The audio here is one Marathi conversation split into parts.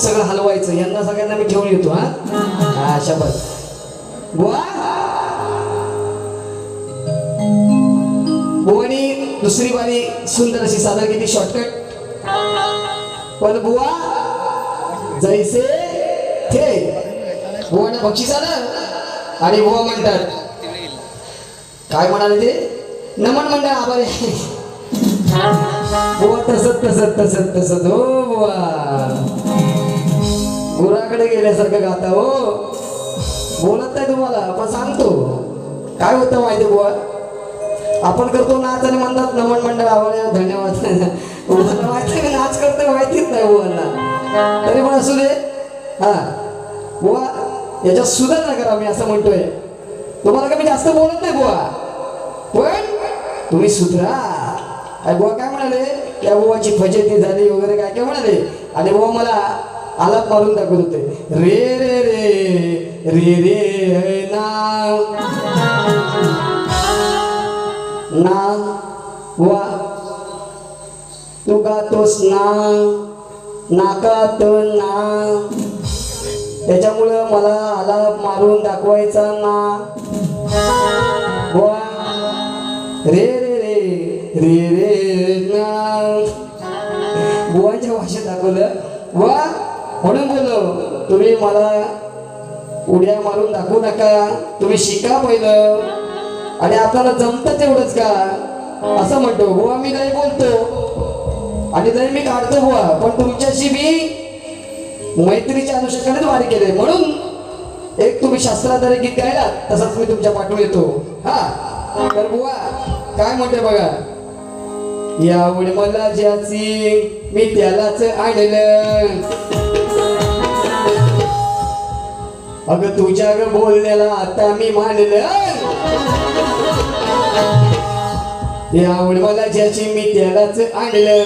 सगळं हलवायचं. यांना सगळ्यांना मी ठेवून येतो हा? शपथ. बुवा बुवानी दुसरी बारी सुंदर अशी सादर केली शॉर्टकट पण बुवा जैसे थे. बुवाने बक्षीस आलं आणि बुवा म्हणतात काय म्हणाले ते? नमन म्हणतात आभार आहे. बुवा तसत तसत तसत तसत हो बुवा. गुराकडे गेल्यासारखं गाता हो. बोलत नाही तुम्हाला पण सांगतो. काय होतं माहिती बुवा? आपण करतो नाच आणि म्हणतात नमन मंडळ आभारी धन्यवाद. माहिती आहे, नाच करतो माहितीच नाही बुवांना. तरी पण असू दे. हा. बुवा याच्यात सुधारणा करा मी असं म्हणतोय. तुम्हाला कमी जास्त बोलत नाही बुवा? पण तुम्ही सुधरा. अरे बुवा काय म्हणाले? त्या बुवाची फजेती झाली वगैरे काय काय म्हणाले? आणि बुवा मला आलाप मारून दाखवत होते रे रे रे रे रे ना। ना। वा। तू गातोस ना नाकात ना। त्याच्यामुळं मला आलाप मारून दाखवायचा ना। वा। रे रे रे रे रे ना। बुवांच्या भाषेत दाखवलं. वा। म्हणून बोललो तुम्ही मला उड्या मारून दाखवू नका. तुम्ही शिका पहिलं. आणि आपल्याला जमतं तेवढंच का? असं म्हणतो. हो, बुवा मी नाही बोलतो. आणि तरी मी काढतो बुवा. पण तुमच्याशी मी मैत्रीच्या अनुषंगाने वारी केले म्हणून एक तुम्ही शास्त्राद्वारे गीत गायला तसंच मी तुमच्या पाठवून येतो. हा. तर बुवा काय म्हणते बघा? यावेळी मला ज्याची मी त्यालाच आणलं. अगं तुझ्या ग बोलण्याला आता मी मानलं. आवड मला ज्याची मी त्यालाच आणलं.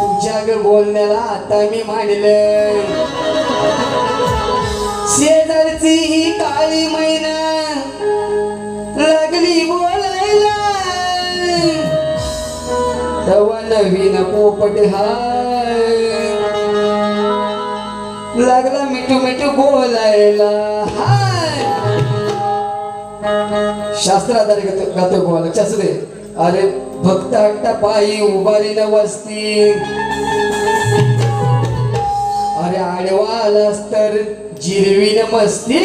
तुझ्या ग बोलण्याला आता मी मानलं. शेजारची ही काळी मैना लागली बोलायला. तवा नवीन पोपट हा लागला मिठू मिठू बोलायला. शास्त्र आधारे गातो गातो गोवा लक्षात दे अरे भक्त हट्टा पायी उभारी न वस्ती. अरे आडवा आलास तर जिरवी न मस्ती.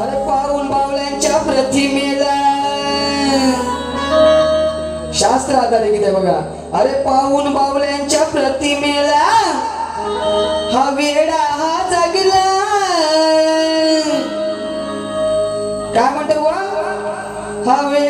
अरे पाऊल बावल्यांच्या प्रतिमेला. शास्त्र आधारे किती बघा. अरे पाहून How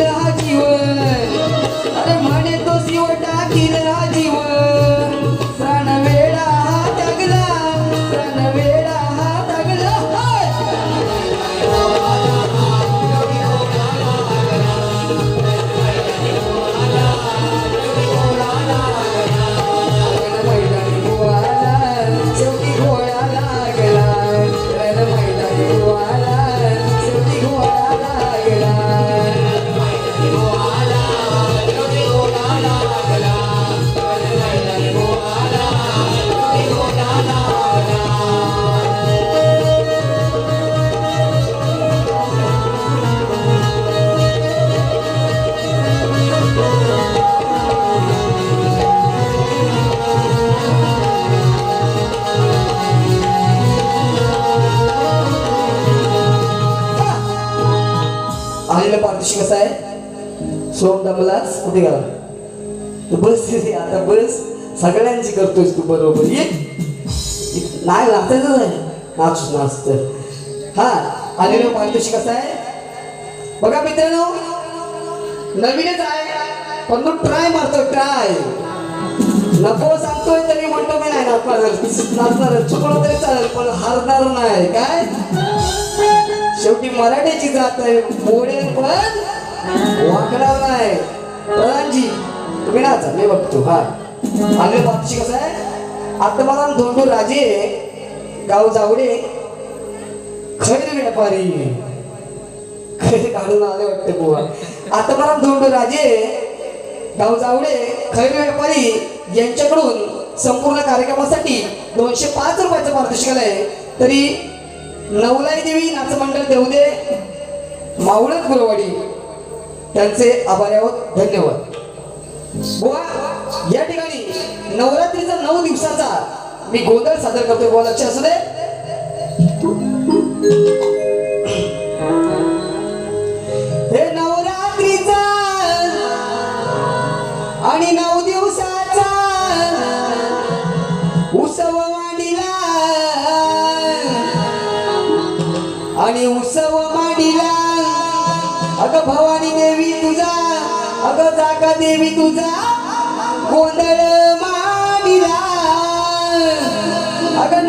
टाकील हा जीवन अरे म्हणे बस सगळ्यांची करतोयस तू बरोबर. ये. नाही नाचायचं आहे नाच नाच तर. हा आलेलं पारितोषिक कसं आहे? बघा मित्रांनो नवीनच आहे. पण तो ट्राय मारतो ट्राय नको सांगतोय तरी म्हणतो मी नाही नाचणार. नाचणार चुकलो तरी चालेल पण हारणार नाही. काय? शेवटी मराठीची जात आहे. मोडे पण वाकणार नाही. प्रांजी तुम्ही ना मी बघतो हा आले बाबशी कसं आहे आत्माराम धोंडू राजे गाव जावडे खैर व्यापारी खैर काढून आले वाटते बुवा आत्माराम धोंडू राजे गाव जावडे खैर व्यापारी यांच्याकडून संपूर्ण कार्यक्रमासाठी दोनशे पाच रुपयाचं पारितोषिक आहे तरी नवलाई देवी नाच मंडळ देवदे मावळत गुरवाडी त्यांचे आभार आहोत. धन्यवाद बुवा या ठिकाणी नवरात्रीचा नऊ दिवसाचा मी गोंधळ सादर करतोय बुवा लक्ष असू दे. अगं का देवी तुझा. गोंधळ मांडिला अगं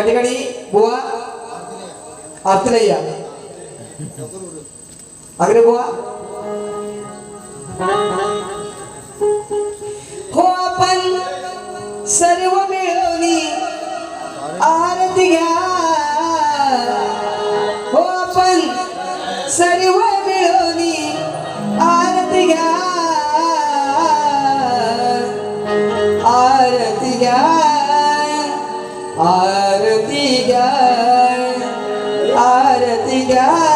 या ठिकाणी बुवा. अर्थलय्या या अग्रे बुवा. हो आपण सर्व मिळवली आरती घ्या. हो आपण सर्व मिळवली आरती घ्या. आरती घ्या. आरती आरती